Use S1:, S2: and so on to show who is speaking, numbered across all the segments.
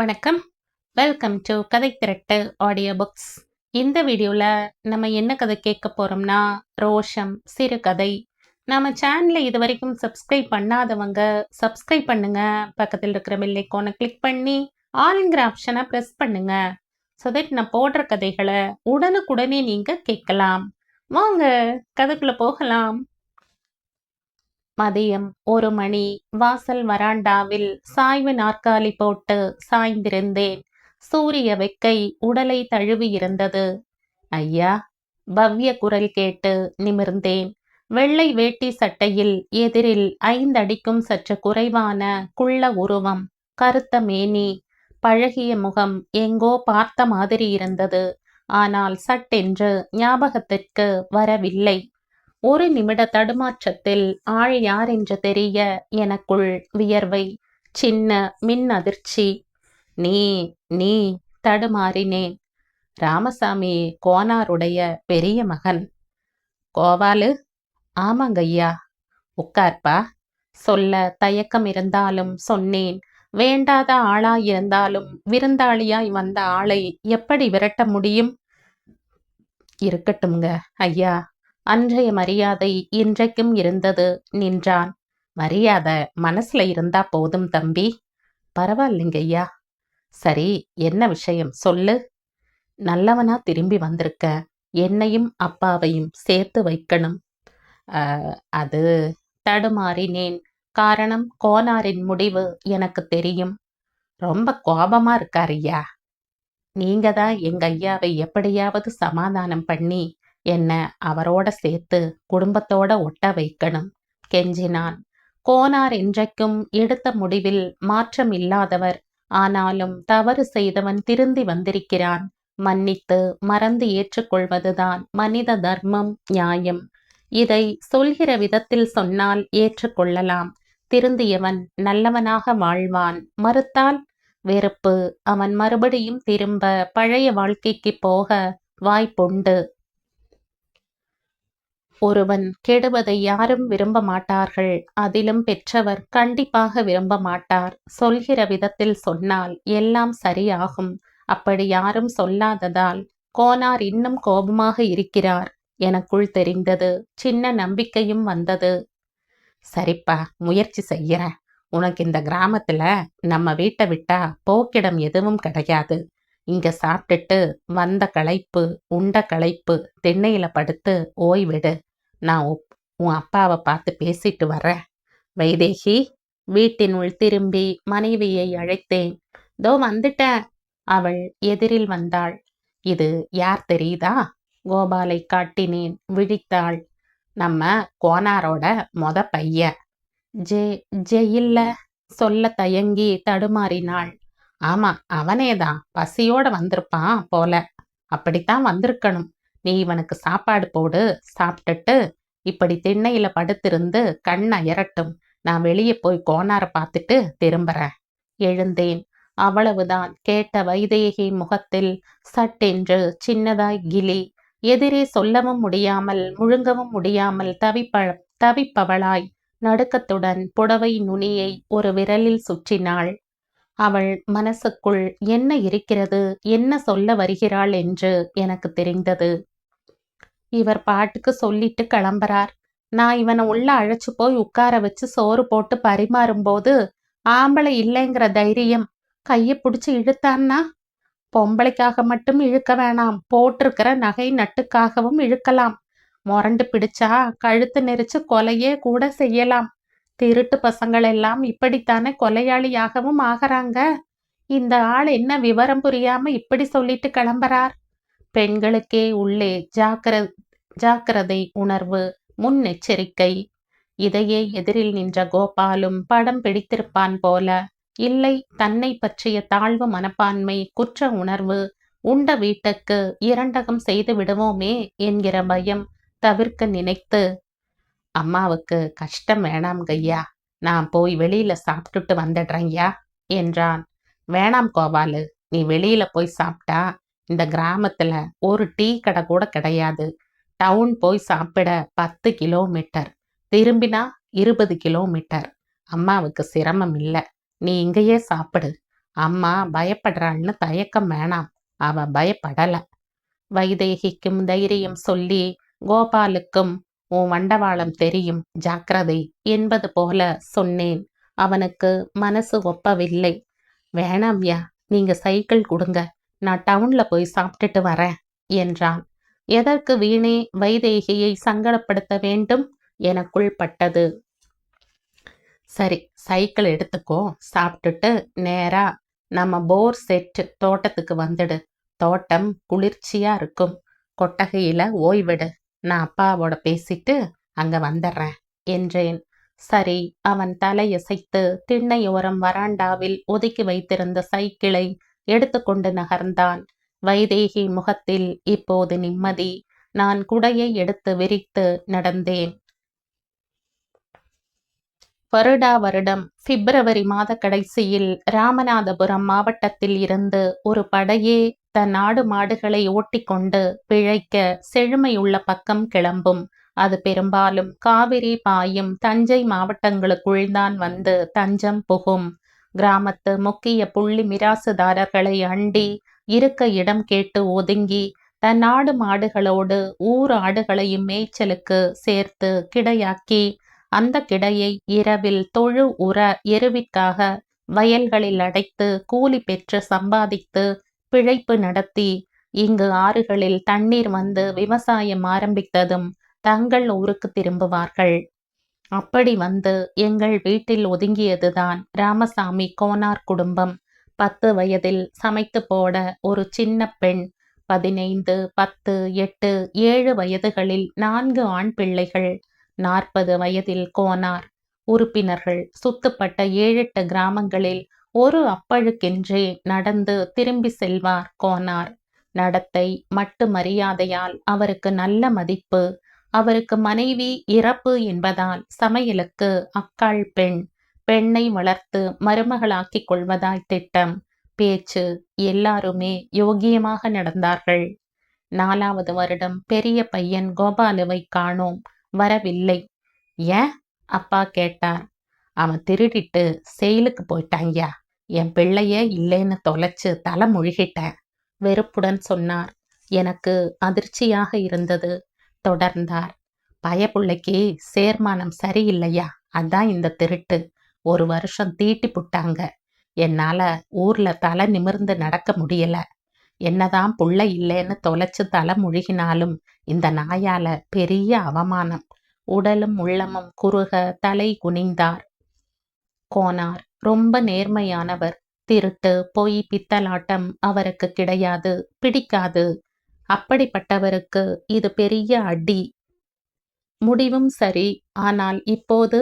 S1: வணக்கம். Welcome to கதை திரட்டு audio books இந்த வீடியோவில் நம்ம என்ன கதை கேட்க போகிறோம்னா ரோஷம் சிறுகதை. நம்ம சேனலை இது வரைக்கும் சப்ஸ்கிரைப் பண்ணாதவங்க சப்ஸ்கிரைப் பண்ணுங்க. பக்கத்தில் இருக்கிற பெல்லைக்கோனை கிளிக் பண்ணி ஆல்ங்கிற ஆப்ஷனை ப்ரெஸ் பண்ணுங்க. ஸோ தட் நான் போடுற கதைகளை உடனுக்குடனே நீங்கள் கேட்கலாம். வாங்க கதைக்குள்ளே போகலாம். மதியம் ஒரு மணி. வாசல் வராண்டாவில் சாய்வு நாற்காலி போட்டு சாய்ந்திருந்தேன். சூரிய வெக்கை உடலை தழுவி இருந்தது ஐயா பவ்ய குரல் கேட்டு நிமிர்ந்தேன். வெள்ளை வேட்டி சட்டையில் எதிரில் ஐந்தடிக்கும் சற்று குறைவான குள்ள உருவம் கருத்த மேனி பழகிய முகம் எங்கோ பார்த்த மாதிரி இருந்தது. ஆனால் சட்டென்று ஞாபகத்திற்கு வரவில்லை. ஒரு நிமிட தடுமாற்றத்தில் ஆள் யார் என்று தெரிய எனக்குள் வியர்வை. சின்ன மின் அதிர்ச்சி. நீ நீ தடுமாறினேன். ராமசாமி கோனாருடைய பெரிய மகன். கோவாலு? ஆமாங்கய்யா உட்கார்ப்பா. சொல்ல தயக்கம் இருந்தாலும் சொன்னேன். வேண்டாத ஆளாயிருந்தாலும் விருந்தாளியாய் வந்த ஆளை எப்படி விரட்ட முடியும்? இருக்கட்டும்ங்க ஐயா. அன்றைய மரியாதை இன்றைக்கும் இருந்தது நின்றான். மரியாதை மனசுல இருந்தா போதும் தம்பி. பரவாயில்லைங்க ஐயா. சரி என்ன விஷயம்? சொல்லு. நல்லவனா திரும்பி வந்திருக்க. என்னையும் அப்பாவையும் சேர்த்து வைக்கணும். அது தடுமாறினேன். காரணம் கோனாரின் முடிவு எனக்கு தெரியும். ரொம்ப கோபமா இருக்கார் ஐயா. நீங்க தான் எங்க ஐயாவை எப்படியாவது சமாதானம் பண்ணி என்ன அவரோட சேர்த்து குடும்பத்தோட ஒட்ட வைக்கணும் கெஞ்சினான். கோனார் இன்றைக்கும் எடுத்த முடிவில் மாற்றம் இல்லாதவர் ஆனாலும் தவறு செய்தவன் திருந்தி வந்திருக்கிறான். மன்னித்து மறந்து ஏற்றுக்கொள்வதுதான் மனித தர்மம் நியாயம். இதை சொல்கிற விதத்தில் சொன்னால் ஏற்றுக்கொள்ளலாம். திருந்தியவன் நல்லவனாக வாழ்வான் மறுத்தால் வெறுப்பு. அவன் மறுபடியும் திரும்ப பழைய வாழ்க்கைக்கு போக வாய்ப்புண்டு. ஒருவன் கெடுவதை யாரும் விரும்ப மாட்டார்கள். அதிலும் பெற்றவர் கண்டிப்பாக விரும்ப மாட்டார். சொல்கிற விதத்தில் சொன்னால் எல்லாம் சரியாகும். அப்படி யாரும் சொல்லாததால் கோனார் இன்னும் கோபமாக இருக்கிறார். எனக்குள் தெரிந்தது சின்ன நம்பிக்கையும் வந்தது. சரிப்பா முயற்சி செய்யறேன் உனக்கு இந்த கிராமத்துல நம்ம வீட்டை விட்டா போக்கிடம் எதுவும் கிடையாது. இங்க சாப்பிட்டுட்டு வந்த களைப்பு உண்ட களைப்பு திண்ணையில படுத்து ஓய்விடு. நான் உன் அப்பாவை பார்த்து பேசிட்டு வரேன் வைதேகி வீட்டினுள் திரும்பி மனைவியை அழைத்தேன். தோ வந்துட்டேன். அவள் எதிரில் வந்தாள். இது யார் தெரியுதா? கோபாலை காட்டினேன். விழித்தாள். நம்ம கோனாரோட மொத பையன். ஜே ஜெயில்ல? சொல்ல தயங்கி தடுமாறினாள். ஆமா அவனேதான் பசியோட வந்திருப்பான் போல. அப்படித்தான் வந்திருக்கணும். நீ இவனுக்கு சாப்பாடு போடு சாப்பிட்டுட்டு இப்படி திண்ணையில படுத்திருந்து கண் அயரட்டும். நான் வெளியே போய் கோனார பார்த்துட்டு திரும்புறேன். எழுந்தேன். அவ்வளவுதான். கேட்ட வைதேகி முகத்தில் சட்டென்று சின்னதாய் கிளி. எதிரே சொல்லவும் முடியாமல் முழுங்கவும் முடியாமல் தவிப்ப தவிப்பவளாய் நடுக்கத்துடன் புடவை நுனியை ஒரு விரலில் சுற்றினாள். அவள் மனசுக்குள் என்ன இருக்கிறது? என்ன சொல்ல வருகிறாள் என்று எனக்கு தெரிந்தது. இவர் பாட்டுக்கு சொல்லிட்டு கிளம்புறார். நான் இவனை உள்ள அழைச்சு போய் உட்கார வச்சு சோறு போட்டு பரிமாறும்போது ஆம்பளை இல்லைங்கிற தைரியம். கையை பிடிச்சி இழுத்தான்னா? பொம்பளைக்காக மட்டும் இழுக்க வேணாம். போட்டிருக்கிற நகை நட்டுக்காகவும் இழுக்கலாம். முரண்டு பிடிச்சா கழுத்து நெரிச்சு கொலையே கூட செய்யலாம். திருட்டு பசங்கள் எல்லாம் இப்படித்தானே கொலையாளியாகவும் ஆகிறாங்க? இந்த ஆள் என்ன விவரம் புரியாம இப்படி சொல்லிட்டு கிளம்புறார்? பெண்களுக்கே உள்ளே ஜாக்கிர ஜாக்கிரதை உணர்வு முன்னெச்சரிக்கை இதையே எதிரில் நின்ற கோபாலும் படம் பிடித்திருப்பான் போல. இல்லை தன்னை பற்றிய தாழ்வு மனப்பான்மை குற்ற உணர்வு உண்ட வீட்டுக்கு இரண்டகம் செய்து விடுவோமே என்கிற பயம் தவிர்க்க நினைத்து அம்மாவுக்கு கஷ்டம் வேணாம் கையா? நான் போய் வெளியில சாப்பிட்டுட்டு வந்துடுறேன்யா? என்றான். வேணாம் கோபாலு நீ வெளியில போய் சாப்பிட்டா இந்த கிராமத்துல ஒரு டீ கடை கூட கிடையாது. டவுன் போய் சாப்பிட பத்து கிலோமீட்டர். திரும்பினா இருபது கிலோமீட்டர். அம்மாவுக்கு சிரமம் இல்லை. நீ இங்கேயே சாப்பிடு. அம்மா பயப்படுறான்னு தயக்கம் வேணாம். அவ பயப்படல. வைதேகிக்கும் தைரியம் சொல்லி கோபாலுக்கும் உன் வண்டவாளம் தெரியும். ஜாக்கிரதை. என்பது போல சொன்னேன். அவனுக்கு மனசு ஒப்பவில்லை. வேணாம்யா நீங்க சைக்கிள் கொடுங்க. நான் டவுன்ல போய் சாப்பிட்டுட்டு வரேன் என்றான். எதற்கு வீணே வைதேகியை சங்கடப்படுத்த வேண்டும்? எனக்குள் பட்டது சரி சைக்கிள் எடுத்துக்கோ சாப்பிட்டுட்டு நேரா நம்ம போர் செட் தோட்டத்துக்கு வந்துடு. தோட்டம் குளிர்ச்சியா இருக்கும். கொட்டகையில ஓய்விடு. நான் அப்பாவோட பேசிட்டு அங்க வந்துடுறேன் என்றேன். சரி அவன் தலையசைத்து திண்ணையோரம் வராண்டாவில் ஒதுக்கி வைத்திருந்த சைக்கிளை எடுத்துக்கொண்டு நகர்ந்தான். வைதேகி முகத்தில் இப்போது நிம்மதி. நான் குடையை எடுத்து விரித்து நடந்தேன். வருடா வருடம் பிப்ரவரி மாத கடைசியில் ராமநாதபுரம் மாவட்டத்தில் இருந்து ஒரு படையே தன் நாடு மாடுகளை ஓட்டிக்கொண்டு பிழைக்க செழுமையுள்ள பக்கம் கிளம்பும். அது பெரும்பாலும் காவிரி பாயும் தஞ்சை மாவட்டங்களுக்குள் தான் வந்து தஞ்சம் புகும். கிராமத்து முக்கிய புள்ளி மிராசுதாரர்களை அண்டி இருக்க இடம் கேட்டு ஒதுங்கி தன் ஆடு மாடுகளோடு ஊர் ஆடுகளையும் மேய்ச்சலுக்கு சேர்த்து கிடையாக்கி அந்த கிடையை இரவில் தொழு உர எருவிற்காக வயல்களில் அடைத்து கூலி பெற்று சம்பாதித்து பிழைப்பு நடத்தி இங்கு ஆறுகளில் தண்ணீர் வந்து விவசாயம் ஆரம்பித்ததும் தங்கள் ஊருக்கு திரும்புவார்கள். அப்படி வந்து எங்கள் வீட்டில் ஒதுங்கியதுதான் ராமசாமி கோனார் குடும்பம். பத்து வயதில் சமைத்து போட ஒரு சின்ன பெண் பதினைந்து பத்து எட்டு ஏழு வயதுகளில் நான்கு ஆண் பிள்ளைகள் நாற்பது வயதில் கோனார். உறுப்பினர்கள் சுத்துப்பட்ட ஏழெட்டு கிராமங்களில் ஒரு அப்பழுக்கென்றே நடந்து திரும்பி செல்வார் கோனார். நடத்தை மட்டு மரியாதையால் அவருக்கு நல்ல மதிப்பு அவருக்கு மனைவி இறப்பு என்பதால் சமையலுக்கு அக்காள் பெண் பெண்ணை வளர்த்து மருமகளாக்கிக் கொள்வதாய் திட்டம். பேச்சு எல்லாருமே யோகியமாக நடந்தார்கள். நாலாவது வருடம் பெரிய பையன் கோபாலுவை காணோம் வரவில்லை. ஏன்? அப்பா கேட்டார். அவன் திருடிட்டு செயலுக்கு போயிட்டாங்கயா என் பிள்ளைய இல்லைன்னு தொலைச்சு தலை முழுகிட்டேன் வெறுப்புடன் சொன்னார். எனக்கு அதிர்ச்சியாக இருந்தது. தொடர்ந்தார். பயப்புள்ளைக்கு சேர்மானம் சரியில்லையா? அதான் இந்த திருட்டு. ஒரு வருஷம் தீட்டி புட்டாங்க. என்னால ஊர்ல தலை நிமிர்ந்து நடக்க முடியல. என்னதான் புள்ள இல்லைன்னு தொலைச்சு தலை முழுகினாலும் இந்த நாயால பெரிய அவமானம். உடலும் உள்ளமும் குறுக தலை குனிந்தார். கோனார் ரொம்ப நேர்மையானவர். திருட்டு பொய் பித்தலாட்டம் அவருக்கு கிடையாது பிடிக்காது. அப்படிப்பட்டவருக்கு இது பெரிய அடி. முடிவும் சரி ஆனால் இப்போது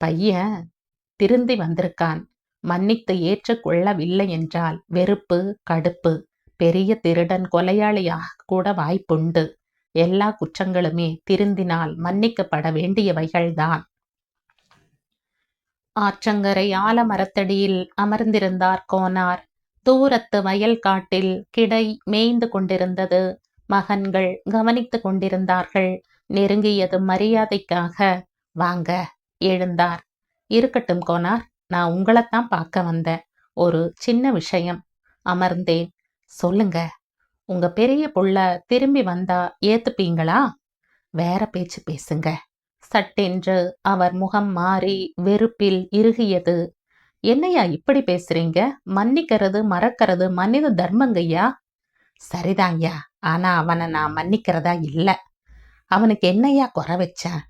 S1: பையன் திருந்தி வந்திருக்கான். மன்னித்து ஏற்றுக்கொள்ளவில்லை என்றால் வெறுப்பு கடுப்பு பெரிய திருடன் கொலையாளியாக கூட வாய்ப்புண்டு. எல்லா குற்றங்களுமே திருந்தினால் மன்னிக்கப்பட வேண்டியவைகள்தான். ஆற்றங்கரை ஆலமரத்தடியில் அமர்ந்திருந்தார் கோனார். தூரத்து வயல் காட்டில் கிடை மேய்ந்து கொண்டிருந்தது. மகன்கள் கவனித்து கொண்டிருந்தார்கள். நெருங்கியது மரியாதைக்காக வாங்க எழுந்தார். இருக்கட்டும் கோனார் நான் உங்களைத்தான் பார்க்க வந்தேன். ஒரு சின்ன விஷயம். அமர்ந்தேன். சொல்லுங்க. உங்க பெரிய புள்ள திரும்பி வந்தா ஏத்துப்பீங்களா? வேற பேச்சு பேசுங்க. சட்டென்று அவர் முகம் மாறி வெறுப்பில் இறுகியது. என்னையா இப்படி பேசுறீங்க? மன்னிக்கிறது மறக்கிறது மனித தர்மங்கய்யா? சரிதாங்கய்யா. ஆனா அவனை நான் மன்னிக்கிறதா இல்ல. அவனுக்கு என்னையா குறை வச்சேன்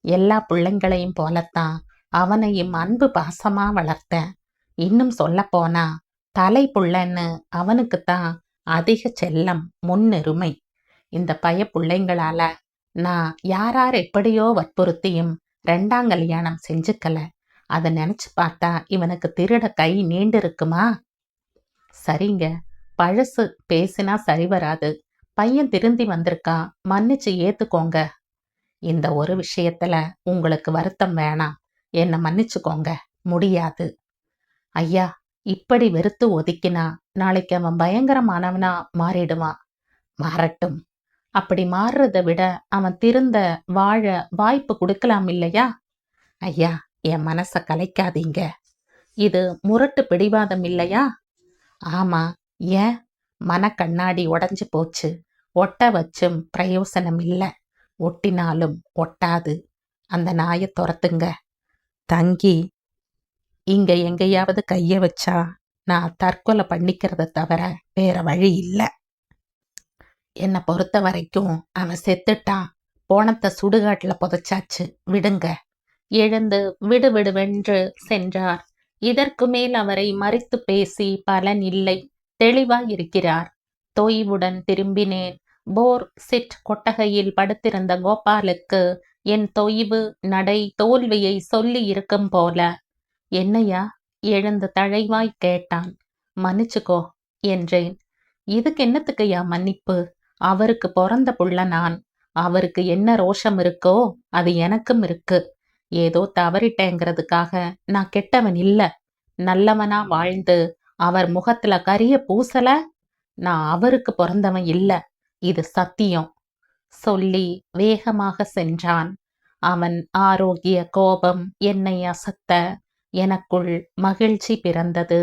S1: எல்லா பிள்ளைங்களையும் போலத்தான் அவனையும் அன்பு பாசமா வளர்த்தேன். இன்னும் சொல்ல போனா தலை புள்ளன்னு அவனுக்குத்தான் அதிக செல்லம் முன்னுரிமை. இந்த பய பிள்ளைங்களால நான் யாரார் எப்படியோ வற்புறுத்தியும் ரெண்டாம் கல்யாணம் செஞ்சுக்கல. அதை நினைச்சு பார்த்தா இவனுக்கு திருட கை நீண்டு இருக்குமா சரிங்க. பழசு பேசினா சரி வராது. பையன் திருந்தி வந்திருக்கான் மன்னிச்சு ஏத்துக்கோங்க. இந்த ஒரு விஷயத்துல உங்களுக்கு வருத்தம் வேணாம். என்னை மன்னிச்சுக்கோங்க. முடியாது. ஐயா இப்படி வெறுத்து ஒதுக்கினா நாளைக்கு அவன் பயங்கரமானவனா மாறிடுவான். மாறட்டும். அப்படி மாறுறதை விட அவன் திருந்த வாழ வாய்ப்பு கொடுக்கலாம் இல்லையா? ஐயா என் மனசை கலைக்காதீங்க. இது முரட்டு பிடிவாதம் இல்லையா? ஆமா ஏன்? மன கண்ணாடி உடஞ்சு போச்சு. ஒட்ட வச்சும் பிரயோசனம் இல்லை. ஒட்டினாலும் ஒட்டாது. அந்த நாயை துரத்துங்க. தங்கி இங்க எங்கேயாவது கைய வச்சா நான் தற்கொலை பண்ணிக்கிறத தவிர வேற வழி இல்லை. என்னை பொறுத்த வரைக்கும் அவன் செத்துட்டான். போனத்தை சுடுகாட்டில் புதைச்சாச்சு. விடுங்க. எழுந்து விடுவிடுவென்று சென்றார். இதற்கு மேல் அவரை மறித்து பேசி பலன் இல்லை. தெளிவாய் இருக்கிறார் தொய்வுடன் திரும்பினேன். போர் சிட் கொட்டகையில் படுத்திருந்த கோபாலுக்கு என் தொய்வு நடை தோல்வியை சொல்லி இருக்கும் போல. என்னையா? எழுந்து தழைவாய் கேட்டான். மன்னிச்சுக்கோ என்றேன். இதுக்கு என்னத்துக்குயா மன்னிப்பு? அவருக்கு பிறந்த புள்ள நான். அவருக்கு என்ன ரோஷம் இருக்கோ அது எனக்கும் இருக்கு. ஏதோ தவறிட்டேங்கிறதுக்காக நான் கெட்டவன் இல்ல. நல்லவனா வாழ்ந்து அவர் முகத்துல கரிய பூசல நான் அவருக்கு பிறந்தவன் இல்ல. இது சத்தியம். சொல்லி வேகமாக சென்றான். அவன் ஆரோக்கிய கோபம் என்னை அசத்த எனக்குள் மகிழ்ச்சி பிறந்தது.